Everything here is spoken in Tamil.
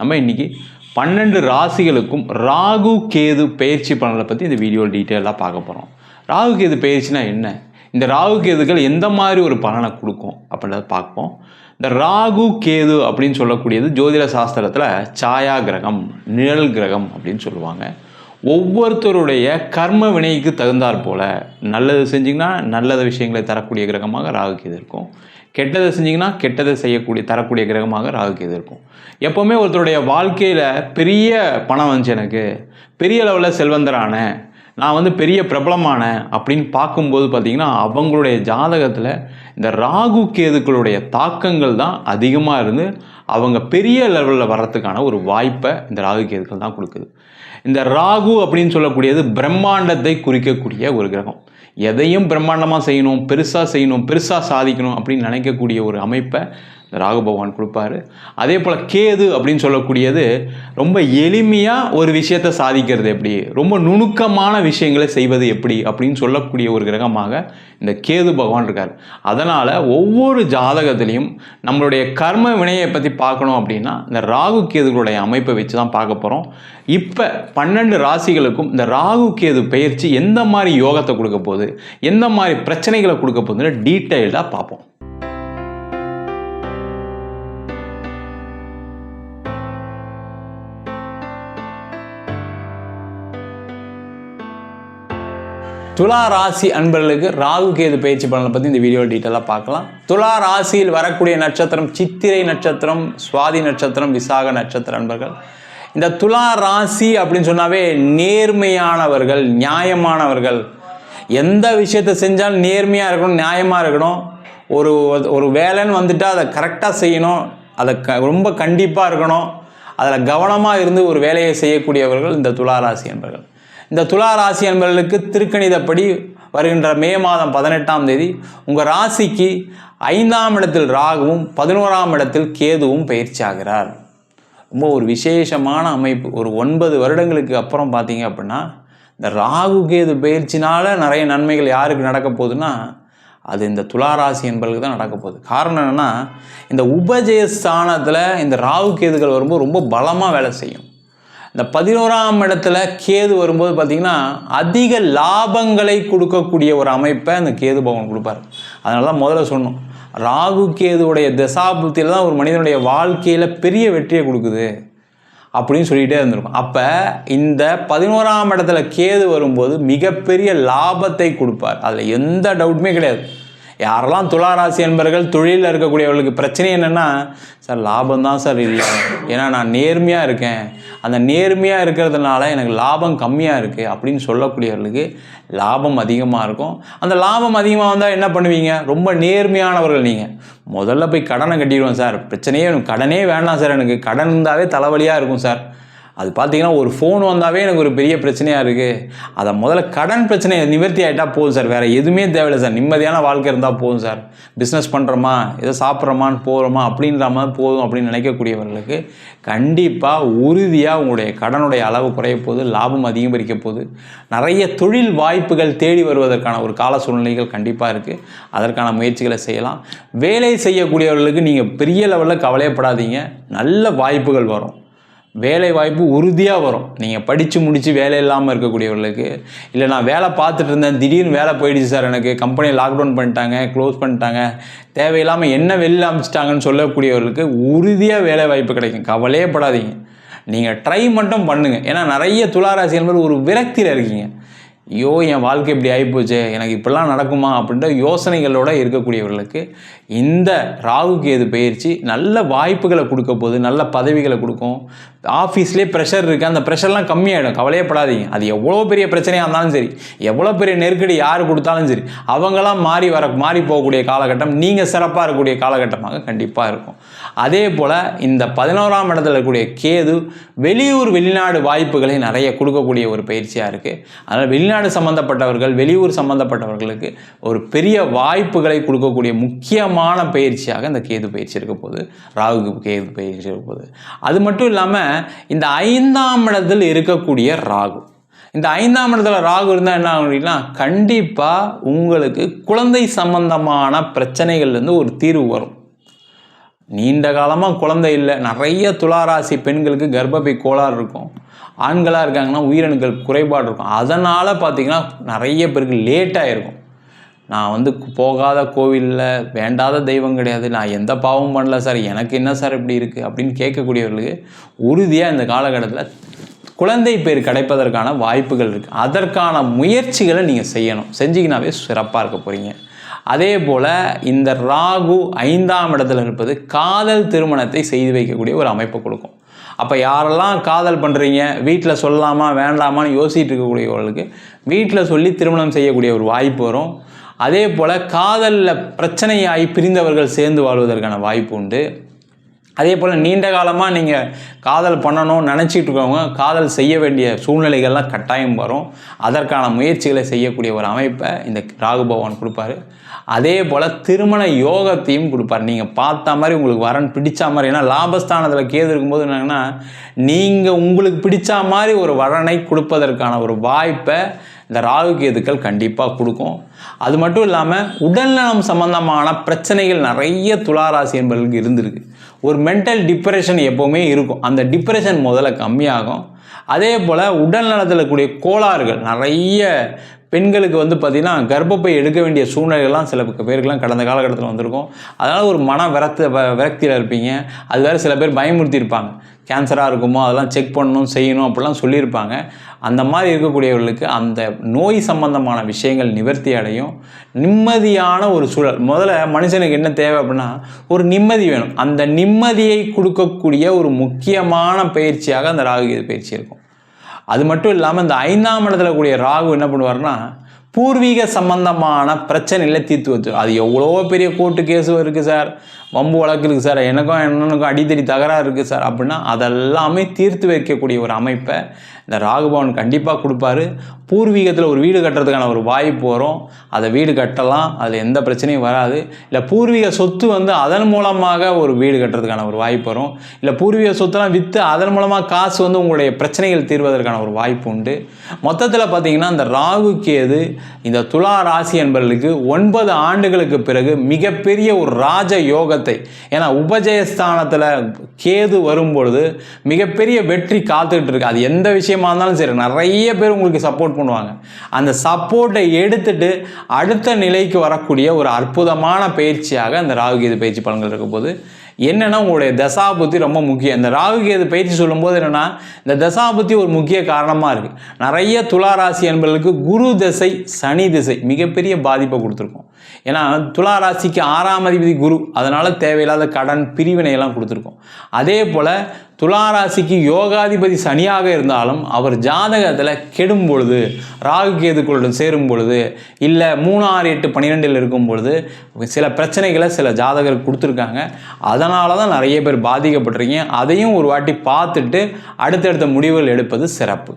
நம்ம இன்றைக்கி பன்னெண்டு ராசிகளுக்கும் ராகு கேது பயிற்சி பலனை பற்றி இந்த வீடியோ டீட்டெயிலாக பார்க்க போகிறோம் ராகு கேது பயிற்சினா என்ன? இந்த ராகு கேதுகள் எந்த மாதிரி ஒரு பலனை கொடுக்கும் அப்படின்றத பார்ப்போம். இந்த ராகு கேது அப்படின்னு சொல்லக்கூடியது ஜோதிட சாஸ்திரத்தில் சாயா கிரகம் நிழல் கிரகம் அப்படின்னு சொல்லுவாங்க. ஒவ்வொருத்தருடைய கர்ம வினைக்கு தகுந்தாற் போல நல்லது செஞ்சிங்கன்னா நல்லது விஷயங்களை தரக்கூடிய கிரகமாக ராகு கேது இருக்கும். கெட்டதை செஞ்சிங்கன்னா கெட்டதை செய்யக்கூடிய தரக்கூடிய கிரகமாக ராகு கேது இருக்கும் எப்போவுமே ஒருத்தருடைய வாழ்க்கையில் பெரிய பணம் வந்துச்சு எனக்கு பெரிய லெவலில் செல்வந்தரான நான் வந்து பெரிய பிரபலமான அப்படின்னு பார்க்கும்போது பார்த்தீங்கன்னா அவங்களுடைய ஜாதகத்தில் இந்த ராகு கேதுக்களுடைய தாக்கங்கள் தான் அதிகமாக இருந்து அவங்க பெரிய லெவலில் வர்றதுக்கான ஒரு வாய்ப்பை இந்த ராகு கேதுக்கள் தான் கொடுக்குது. இந்த ராகு அப்படின்னு சொல்லக்கூடியது பிரம்மாண்டத்தை குறிக்கக்கூடிய ஒரு கிரகம். எதையும் பிரம்மாண்டமாக செய்யணும் பெருசாக செய்யணும் பெருசாக சாதிக்கணும் அப்படின்னு நினைக்கக்கூடிய ஒரு அமைப்பை ராகு பகவான் கொடுப்பாரு. அதே போல் கேது அப்படின்னு சொல்லக்கூடியது ரொம்ப எளிமையாக ஒரு விஷயத்தை சாதிக்கிறது எப்படி? ரொம்ப நுணுக்கமான விஷயங்களை செய்வது எப்படி? அப்படின்னு சொல்லக்கூடிய ஒரு கிரகமாக இந்த கேது பகவான் இருக்கார். அதனால் ஒவ்வொரு ஜாதகத்திலையும் நம்மளுடைய கர்ம வினையை பற்றி பார்க்கணும் அப்படின்னா இந்த ராகு கேதுகளுடைய அமைப்பை வச்சு தான் பார்க்க போகிறோம் இப்போ பன்னெண்டு ராசிகளுக்கும் இந்த ராகு கேது பயிற்சி எந்த மாதிரி யோகத்தை கொடுக்க போகுது? எந்த மாதிரி பிரச்சனைகளை கொடுக்க போகுதுன்னு டீட்டெயில்டாக பார்ப்போம். துலா ராசி அன்பர்களுக்கு ராகு கேது பயிற்சி பலனை பற்றி இந்த வீடியோ டீட்டெயிலாக பார்க்கலாம். துலா ராசியில் வரக்கூடிய நட்சத்திரம் சித்திரை நட்சத்திரம் சுவாதி நட்சத்திரம் விசாக நட்சத்திர அன்பர்கள். இந்த துலா ராசி அப்படின்னு சொன்னாவே நேர்மையானவர்கள் நியாயமானவர்கள். எந்த விஷயத்தை செஞ்சாலும் நேர்மையாக இருக்கணும் நியாயமாக இருக்கணும். ஒரு ஒரு வேலைன்னு வந்துட்டால் அதை கரெக்டாக செய்யணும். அதை க ரொம்ப கண்டிப்பாக இருக்கணும். அதில் கவனமாக இருந்து ஒரு வேலையை செய்யக்கூடியவர்கள் இந்த துலா ராசி என்பர்கள் இந்த துலா ராசி என்பவர்களுக்கு திருக்கணிதப்படி வருகின்ற மே மாதம் பதினெட்டாம் தேதி உங்கள் ராசிக்கு ஐந்தாம் இடத்தில் ராகுவும் பதினோராம் இடத்தில் கேதுவும் பயிற்சி ஆகிறார். ரொம்ப ஒரு விசேஷமான அமைப்பு. ஒரு ஒன்பது வருடங்களுக்கு அப்புறம் பார்த்தீங்க அப்படின்னா இந்த ராகு கேது பயிற்சினால் நிறைய நன்மைகள் யாருக்கு நடக்க போகுதுன்னா அது இந்த துளாராசி என்பவர்களுக்கு தான் நடக்க போகுது. காரணம் என்னென்னா இந்த உபஜயஸ்தானத்தில் இந்த ராகு கேதுகள் வரும்போது ரொம்ப பலமாக வேலை செய்யும். இந்த பதினோராம் இடத்துல கேது வரும்போது பார்த்திங்கன்னா அதிக லாபங்களை கொடுக்கக்கூடிய ஒரு அமைப்பை அந்த கேது பகவான் கொடுப்பார். அதனால தான் முதல்ல சொன்னோம் ராகு கேதுவுடைய தசாபுத்தியில் தான் ஒரு மனிதனுடைய வாழ்க்கையில் பெரிய வெற்றியை கொடுக்குது அப்படின்னு சொல்லிகிட்டே இருந்திருக்கும். அப்போ இந்த பதினோராம் இடத்துல கேது வரும்போது மிகப்பெரிய லாபத்தை கொடுப்பார். அதில் எந்த டவுட்டுமே கிடையாது. யாரெல்லாம் துளாராசி என்பர்கள் தொழிலில் இருக்கக்கூடியவர்களுக்கு பிரச்சனை என்னென்னா சார் லாபம் தான் சார் இல்லை ஏன்னா நான் நேர்மையாக இருக்கேன். அந்த நேர்மையாக இருக்கிறதுனால எனக்கு லாபம் கம்மியாக இருக்குது அப்படின்னு சொல்லக்கூடியவர்களுக்கு லாபம் அதிகமாக இருக்கும். அந்த லாபம் அதிகமாக வந்தால் என்ன பண்ணுவீங்க? ரொம்ப நேர்மையானவர்கள் நீங்கள் முதல்ல போய் கடனை கட்டிடுவோம் சார். பிரச்சனையே எனக்கு கடனே வேண்டாம் சார் எனக்கு. கடன் இருந்தாவே தலைவலியாக இருக்கும் சார். அது பார்த்தீங்கன்னா ஒரு ஃபோன் வந்தாவே எனக்கு ஒரு பெரிய பிரச்சனையாக இருக்குது அதை முதல்ல கடன் பிரச்சனையை நிவர்த்தி ஆகிட்டா போதும் சார். வேறு எதுவுமே தேவையில்லை சார். நிம்மதியான வாழ்க்கை இருந்தால் போதும் சார். பிஸ்னஸ் பண்ணுறோமா ஏதோ சாப்பிட்றோமான்னு போகிறோமா அப்படின்ற மாதிரி போதும் அப்படின்னு நினைக்கக்கூடியவர்களுக்கு கண்டிப்பாக உறுதியாக உங்களுடைய கடனுடைய அளவு குறைய போது லாபம் அதிகரிக்க போகுது. நிறைய தொழில் வாய்ப்புகள் தேடி வருவதற்கான ஒரு கால சூழ்நிலைகள் கண்டிப்பாக இருக்குது அதற்கான முயற்சிகளை செய்யலாம். வேலை செய்யக்கூடியவர்களுக்கு நீங்கள் பெரிய லெவலில் கவலையப்படாதீங்க. நல்ல வாய்ப்புகள் வரும். வேலை வாய்ப்பு உறுதியாக வரும். நீங்கள் படித்து முடித்து வேலை இல்லாமல் இருக்கக்கூடியவர்களுக்கு இல்லை நான் வேலை பார்த்துட்டு இருந்தேன் திடீர்னு வேலை போயிடுச்சு சார் எனக்கு கம்பெனி லாக்டவுன் பண்ணிட்டாங்க க்ளோஸ் பண்ணிட்டாங்க தேவையில்லாமல் என்ன வெளியில் அமைச்சிட்டாங்கன்னு சொல்லக்கூடியவர்களுக்கு உறுதியாக வேலை வாய்ப்பு கிடைக்கும். கவலையே படாதீங்க. நீங்கள் ட்ரை மட்டும் பண்ணுங்கள் ஏன்னா நிறைய துளாராசி என்பது ஒரு விரக்தியில் இருக்கீங்க. ஐயோ என் வாழ்க்கை இப்படி ஆகிப்போச்சே எனக்கு இப்படிலாம் நடக்குமா அப்படின்ற யோசனைகளோடு இருக்கக்கூடியவர்களுக்கு இந்த ராகுக்கு எது பயிற்சி நல்ல வாய்ப்புகளை கொடுக்க போகுது நல்ல பதவிகளை கொடுக்கும். ஆஃபீஸ்லேயே ப்ரெஷர் இருக்குது அந்த ப்ரெஷர்லாம் கம்மியாகிடும் கவலையப்படாதீங்க. அது எவ்வளோ பெரிய பிரச்சனையாக இருந்தாலும் சரி எவ்வளோ பெரிய நெருக்கடி யார் கொடுத்தாலும் சரி அவங்களாம் மாறி வர மாறி போகக்கூடிய காலகட்டம் நீங்கள் சிறப்பாக இருக்கக்கூடிய காலகட்டமாக கண்டிப்பாக இருக்கும். அதே போல் இந்த பதினோராம் இடத்துல இருக்கக்கூடிய கேது வெளியூர் வெளிநாடு வாய்ப்புகளை நிறைய கொடுக்கக்கூடிய ஒரு பயிற்சியாக இருக்குது அதனால் வெளிநாடு சம்மந்தப்பட்டவர்கள் வெளியூர் சம்மந்தப்பட்டவர்களுக்கு ஒரு பெரிய வாய்ப்புகளை கொடுக்கக்கூடிய முக்கியமான பயிற்சியாக இந்த கேது பயிற்சி இருக்க போது ராகு கேது பயிற்சி இருக்க போது அது மட்டும் இல்லாமல் இந்த ஐந்தாம் இடத்தில் இருக்கக்கூடிய ராகு. இந்த ஐந்தாம் இடத்துல ராகு இருந்தால் என்ன ஆகும் அப்படின்னா கண்டிப்பாக உங்களுக்கு குழந்தை சம்பந்தமான பிரச்சனைகள்லேருந்து ஒரு தீர்வு வரும். நீண்ட காலமாக குழந்தை இல்லை. நிறைய துளாராசி பெண்களுக்கு கர்ப்பப்பை கோளாறு இருக்கும். ஆண்களாக இருக்காங்கன்னா உயிரணுக்கள் குறைபாடு இருக்கும். அதனால் பார்த்தீங்கன்னா நிறைய பேருக்கு லேட்டாக இருக்கும் நான் வந்து போகாத கோவிலில் வேண்டாத தெய்வம் கிடையாது. நான் எந்த பாவமும் பண்ணல சார். எனக்கு என்ன சார் இப்படி இருக்குது அப்படின்னு கேட்கக்கூடியவர்களுக்கு உறுதியாக இந்த காலகட்டத்தில் குழந்தை பேர் கிடைப்பதற்கான வாய்ப்புகள் இருக்குது அதற்கான முயற்சிகளை நீங்கள் செய்யணும். செஞ்சிங்கனாவே சிறப்பாக இருக்க போகிறீங்க அதே போல் இந்த ராகு ஐந்தாம் இடத்துல இருப்பது காதல் திருமணத்தை செய்து வைக்கக்கூடிய ஒரு அமைப்பை கொடுக்கும். அப்போ யாரெல்லாம் காதல் பண்ணுறீங்க வீட்டில் சொல்லலாமா வேண்டாமான்னு யோசிச்சுட்டு இருக்கக்கூடியவர்களுக்கு வீட்டில் சொல்லி திருமணம் செய்யக்கூடிய ஒரு வாய்ப்பு வரும். அதே போல் காதலில் பிரச்சனையாகி பிரிந்தவர்கள் சேர்ந்து வாழ்வதற்கான வாய்ப்பு உண்டு. அதே போல் நீண்ட காலமாக நீங்கள் காதல் பண்ணணும்னு நினச்சிட்டு இருக்கவங்க காதல் செய்ய வேண்டிய சூழ்நிலைகள்லாம் கட்டாயம் வரும். அதற்கான முயற்சிகளை செய்யக்கூடிய ஒரு அமைப்பை இந்த ராகு பகவான் கொடுப்பாரு. அதே போல் திருமண யோகத்தையும் கொடுப்பார். நீங்கள் பார்த்த மாதிரி உங்களுக்கு வரன் பிடிச்ச மாதிரி ஏன்னா லாபஸ்தானத்தில் கேது இருக்கும்போது என்னங்கன்னா நீங்கள் உங்களுக்கு பிடிச்ச மாதிரி ஒரு வரனை கொடுப்பதற்கான ஒரு வாய்ப்பை இந்த ராகு கேதுக்கள் கண்டிப்பாக கொடுக்கும். அது மட்டும் இல்லாமல் உடல்நலம் சம்பந்தமான பிரச்சனைகள் நிறைய துளாராசி என்பவர்களுக்கு இருந்திருக்கு. ஒரு மென்டல் டிப்ரெஷன் எப்போவுமே இருக்கும். அந்த டிப்ரெஷன் முதல்ல கம்மியாகும். அதே போல் உடல் நலத்தில் கூடிய கோளாறுகள் நிறைய பெண்களுக்கு வந்து பார்த்திங்கன்னா கர்ப்பப்பை எடுக்க வேண்டிய சூழ்நிலைகள்லாம் சில பேருக்குலாம் கடந்த காலகட்டத்தில் வந்திருக்கும். அதனால் ஒரு மன விரக்த விரக்தியில் இருப்பீங்க. அது வேறு சில பேர் பயமுறுத்தி இருப்பாங்க கேன்சராக இருக்குமோ அதெல்லாம் செக் பண்ணணும் செய்யணும் அப்படிலாம் சொல்லியிருப்பாங்க. அந்த மாதிரி இருக்கக்கூடியவர்களுக்கு அந்த நோய் சம்பந்தமான விஷயங்கள் நிவர்த்தி அடையும். நிம்மதியான ஒரு சூழல். முதல்ல மனுஷனுக்கு என்ன தேவை அப்படின்னா ஒரு நிம்மதி வேணும். அந்த நிம்மதியை கொடுக்கக்கூடிய ஒரு முக்கியமான பயிற்சியாக அந்த ராகுகீத பயிற்சி இருக்கும். அது மட்டும் இல்லாமல் இந்த ஐந்தாம் இடத்துல கூடிய ராகு என்ன பண்ணுவார்னா பூர்வீக சம்பந்தமான பிரச்சனைகளை தீர்த்து வச்சு அது எவ்வளோ பெரிய கோர்ட்டு கேஸு இருக்குது சார். வம்பு வழக்கு இருக்குது சார். எனக்கும் என்னனுக்கும் அடித்தடி தகராறு இருக்குது சார். அப்படின்னா அதெல்லாமே தீர்த்து வைக்கக்கூடிய ஒரு அமைப்பை இந்த ராகுபவன் கண்டிப்பாக கொடுப்பாரு. பூர்வீகத்தில் ஒரு வீடு கட்டுறதுக்கான ஒரு வாய்ப்பு வரும். அதை வீடு கட்டலாம். அதில் எந்த பிரச்சனையும் வராது. இல்லை பூர்வீக சொத்து வந்து அதன் மூலமாக ஒரு வீடு கட்டுறதுக்கான ஒரு வாய்ப்பு வரும். இல்லை பூர்வீக சொத்துலாம் விற்று அதன் மூலமாக காசு வந்து உங்களுடைய பிரச்சனைகள் தீர்வதற்கான ஒரு வாய்ப்பு உண்டு. மொத்தத்தில் பார்த்தீங்கன்னா இந்த ராகு கேது இந்த துலா ராசி என்பவர்களுக்கு ஒன்பது ஆண்டுகளுக்கு பிறகு மிகப்பெரிய ஒரு ராஜ யோகத்தை ஏன்னா உபஜயஸ்தானத்தில் கேது வரும்பொழுது மிகப்பெரிய வெற்றி காத்துக்கிட்டு இருக்கு. அது எந்த விஷயம் இருந்தாலும் சரி நிறைய பேர் உங்களுக்கு சப்போர்ட் பண்ணுவாங்க. அந்த சப்போர்ட்டை எடுத்துட்டு அடுத்த நிலைக்கு வரக்கூடிய ஒரு அற்புதமான பயிற்சியாக அந்த ராகுகேது பயிற்சி பலன்கள் இருக்கும் போது என்னென்னா உங்களுடைய தசாபுத்தி ரொம்ப முக்கியம். இந்த ராகுகேது பயிற்சி சொல்லும்போது என்னென்னா இந்த தசாபுத்தி ஒரு முக்கிய காரணமாக இருக்குது நிறைய துளாராசி என்பவர்களுக்கு குரு திசை சனி திசை மிகப்பெரிய பாதிப்பை கொடுத்துருக்கோம். ஏன்னா துளாராசிக்கு ஆறாம் அதிபதி குரு. அதனால் தேவையில்லாத கடன் பிரிவினையெல்லாம் கொடுத்துருக்கோம். அதே போல் துளாராசிக்கு யோகாதிபதி சனியாக இருந்தாலும் அவர் ஜாதகத்தில் கெடும் பொழுது ராகு கேதுக்களுடன் சேரும் பொழுது இல்லை மூணு ஆறு எட்டு பன்னிரெண்டில் இருக்கும் பொழுது சில பிரச்சனைகளை சில ஜாதகர் கொடுத்துருக்காங்க. அதனால தான் நிறைய பேர் பாதிக்கப்பட்டிருக்கீங்க. அதையும் ஒரு வாட்டி பார்த்துட்டு அடுத்தடுத்த முடிவுகள் எடுப்பது சிறப்பு.